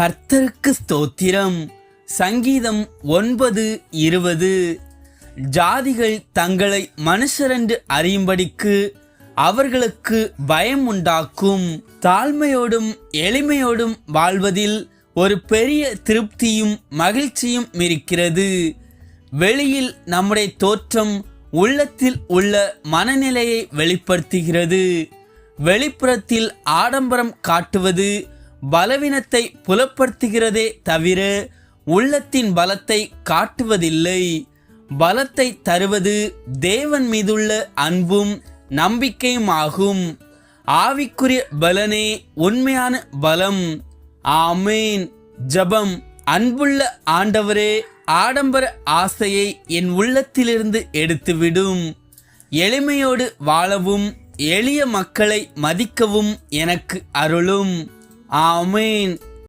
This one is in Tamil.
கர்த்தருக்கு ஸ்தோத்திரம். சங்கீதம் ஒன்பது இருபது. ஜாதிகள் தங்களை மனுஷரென்று அறியும்படிக்கு அவர்களுக்கு பயம் உண்டாக்கும். தாழ்மையோடும் எளிமையோடும் வாழ்வதில் ஒரு பெரிய திருப்தியும் மகிழ்ச்சியும் இருக்கிறது. வெளியில் நம்முடைய தோற்றம் உள்ளத்தில் உள்ள மனநிலையை வெளிப்படுத்துகிறது. வெளிப்புறத்தில் ஆடம்பரம் காட்டுவது பலவீனத்தை புலப்படுத்துகிறதே தவிர உள்ளத்தின் பலத்தை காட்டுவதில்லை. பலத்தை தருவது தேவன் மீதுள்ள அன்பும் நம்பிக்கையுமாகும். ஆவிக்குரிய பலனே உண்மையான பலம். ஆமேன். ஜபம். அன்புள்ள ஆண்டவரே ஆடம்பர ஆசையை என் உள்ளத்திலிருந்து எடுத்துவிடும். எளிமையோடு வாழவும் எளிய மக்களை மதிக்கவும் எனக்கு அருளும். ஆமேன்